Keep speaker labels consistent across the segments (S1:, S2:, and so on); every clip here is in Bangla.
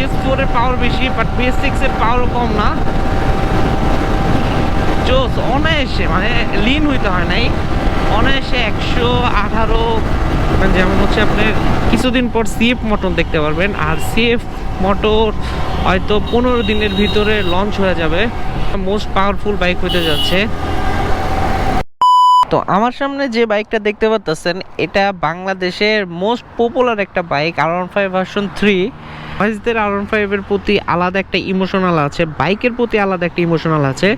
S1: বিএস ফোর এর পাওয়ার বেশি বাট বিএস সিক্স এর পাওয়ারও কম না। জোস, অনায়াসে মানে লিন হইতে হয় নাই। অনায়াসে একশো আঠারো মানে যেমন হচ্ছে আপনি কিছুদিন পর সিএফ মোটর দেখতে পারবেন, আর সিএফ মটর হয়তো পনেরো দিনের ভিতরে লঞ্চ হয়ে যাবে। মোস্ট পাওয়ারফুল বাইক হইতে যাচ্ছে। তো আমার সামনে যে বাইকটা দেখতে পাচ্ছেন এটা বাংলাদেশের মোস্ট পপুলার একটা bike R one five version three ভাইসদের R one ফাইভের প্রতি আলাদা একটা ইমোশনাল আছে, বাইকের প্রতি আলাদা একটা ইমোশনাল আছে।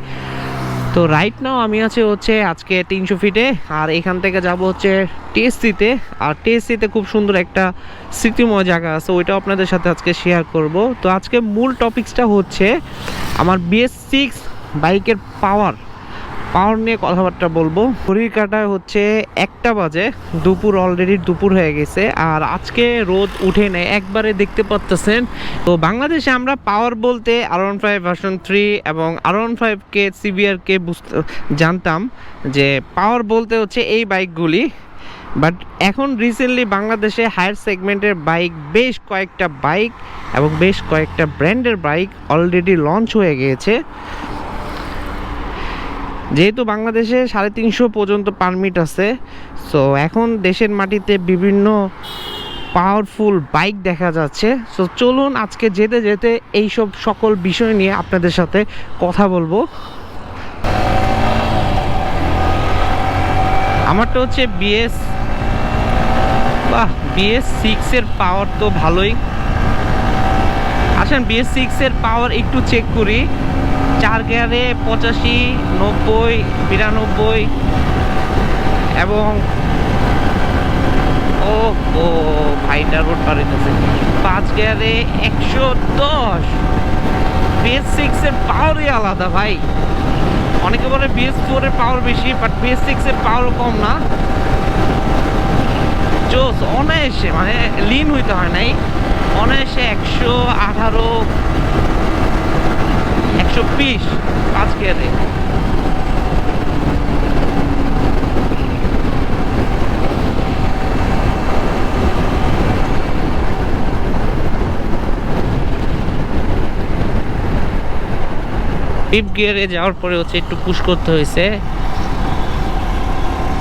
S1: তো রাইট নাও আমি আছি হচ্ছে আজকে তিনশো ফিটে আর এখান থেকে যাব হচ্ছে টিএসসিতে আর টিএসসিতে খুব সুন্দর একটা স্মৃতিময় জায়গা আছে, ওইটাও আপনাদের সাথে আজকে শেয়ার করব। তো আজকে মূল টপিকসটা হচ্ছে আমার বিএস সিক্স বাইকের পাওয়ার পাওয়ার নিয়ে কথাবার্তা বলব। ঘড়ির কাটায় হচ্ছে একটা বাজে। দুপুর অলরেডি দুপুর হয়ে গেছে। আর আজকে রোদ উঠে নেয় একবারে দেখতে পাচ্তেছেন তো বাংলাদেশে আমরা পাওয়ার বলতে R one five version three এবং আর ওয়ান ফাইভ ফাইভকে সিবিআরকে বুঝতে জানতাম যে পাওয়ার বলতে হচ্ছে এই বাইকগুলি বাট এখন রিসেন্টলি বাংলাদেশে হায়ার সেগমেন্টের বাইক বেশ কয়েকটা বাইক এবং বেশ কয়েকটা ব্র্যান্ডের বাইক অলরেডি লঞ্চ হয়ে গিয়েছে। যেহেতু বাংলাদেশে সাড়ে তিনশো পর্যন্ত পারমিট আছে সো এখন দেশের মাটিতে বিভিন্ন পাওয়ারফুল বাইক দেখা যাচ্ছে। সো চলুন আজকে যেতে যেতে এইসব সকল বিষয় নিয়ে আপনাদের সাথে কথা বলব। আমারটা হচ্ছে বিএস বাহ বিএস সিক্সের পাওয়ার তো ভালোই। আসেন বিএস সিক্সের পাওয়ার একটু চেক করি। চার গিয়ারে পঁচাশি, নব্বই, বিরানব্বই এবং ও ও, ভাইটা রোড পারিতেছে পাঁচ গিয়ারে একশো দশ। বিএস সিক্সের পাওয়ারই আলাদা ভাই। অনেকে বলে বিএস ফোরের পাওয়ার বেশি বাট বিএস সিক্সের পাওয়ার কম না। জোস, অনায়াসে মানে লিন হইতে হয় নাই। অনায়াসে একশো আঠারো একশো বিশ পাঁচ গিয়ারে ফিফথ গিয়ারে যাওয়ার পরে হচ্ছে একটু পুশ করতে হয়েছে।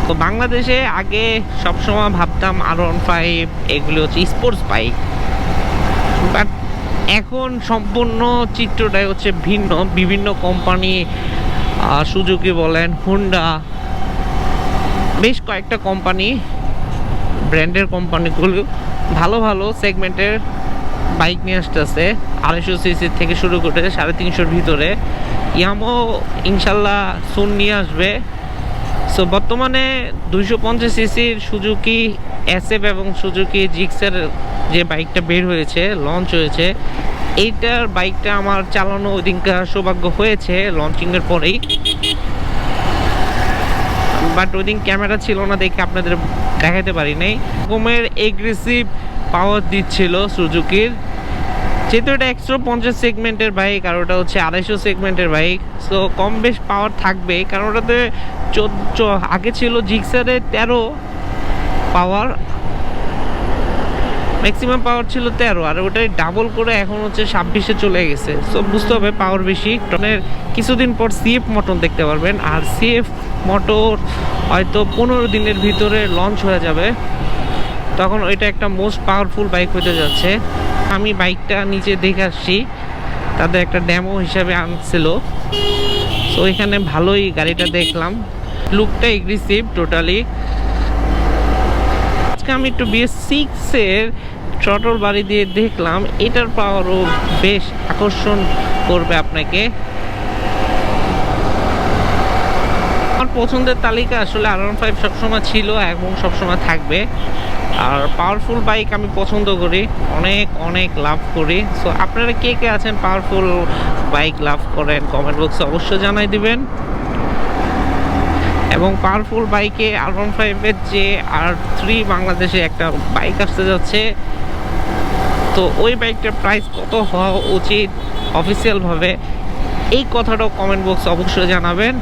S1: তো বাংলাদেশে আগে সবসময় ভাবতাম আর ওয়ান ফাইভ এগুলো হচ্ছে স্পোর্টস বাইক বাট এখন সম্পূর্ণ চিত্রটাই হচ্ছে ভিন্ন, বিভিন্ন কোম্পানি সুজুকি বলেন হুন্ডা বেশ কয়েকটা কোম্পানি ব্র্যান্ডের কোম্পানিগুলো ভালো ভালো সেগমেন্টের বাইক নিয়ে আসতেছে। আড়াইশো সিসি থেকে শুরু করে সাড়ে তিনশোর ভিতরে। ইয়ামো ইনশাল্লাহ সুন নিয়ে আসবে। সো বর্তমানে দুইশো পঞ্চাশ সিসির সুজুকি এসএফ এবং সুজুকি জিক্সের যে বাইকটা বের হয়েছে লঞ্চ হয়েছে, এইটার বাইকটা আমার চালানো ওই দিনকার সৌভাগ্য হয়েছে লঞ্চিংয়ের পরেই। বাট ওই দিন ক্যামেরা ছিল না দেখে আপনাদের দেখাতে পারি নাই। রকমের এগ্রেসিভ পাওয়ার দিচ্ছিল সুজুকির যেহেতু এটা একশো পঞ্চাশ সেগমেন্টের বাইক আর ওটা হচ্ছে আড়াইশো সেগমেন্টের বাইক সো কম বেশ পাওয়ার থাকবে। কারণ ওটাতে চোদ্দ আগে ছিল জিক্সারে তেরো পাওয়ার ম্যাক্সিমাম পাওয়ার ছিল তেরো, আর ওটাই ডাবল করে এখন হচ্ছে ছাব্বিশে চলে গেছে। সো বুঝতে হবে পাওয়ার বেশি। টনের কিছুদিন পর সিএফ মোটর দেখতে পারবেন, আর সিএফ মোটর হয়তো পনেরো দিনের ভিতরে লঞ্চ হয়ে যাবে। তখন ওইটা একটা মোস্ট পাওয়ারফুল বাইক হতে যাচ্ছে। আমি বাইকটা নিচে দেখে আসছি। তাদের একটা ড্যামো হিসাবে আনছিল। সো এখানে ভালোই গাড়িটা দেখলাম। লুকটা এগ্রেসিভ টোটালি আজকে আমি একটু বিএস সিক্সের ট্রটল বাড়ি দিয়ে দেখলাম। এটার পাওয়ারও বেশ আকর্ষণ করবে আপনাকে। আমার পছন্দের তালিকা আসলে আর ওয়ান ফাইভ সবসময় ছিল এবং সবসময় থাকবে। আর পাওয়ারফুল বাইক আমি পছন্দ করি, অনেক অনেক লাভ করি। সো আপনারা কে কে আছেন পাওয়ারফুল বাইক লাভ করেন? কমেন্ট বক্সে অবশ্যই জানাই দিবেন। এবং পাওয়ারফুল বাইকে আর ওয়ান ফাইভের যে আর থ্রি বাংলাদেশে একটা বাইক আসতে যাচ্ছে, তো ওই বাইকটার প্রাইস কত হওয়া উচিত? অফিসিয়ালভাবে এই কথাটাও কমেন্ট বক্সে অবশ্যই জানাবেন।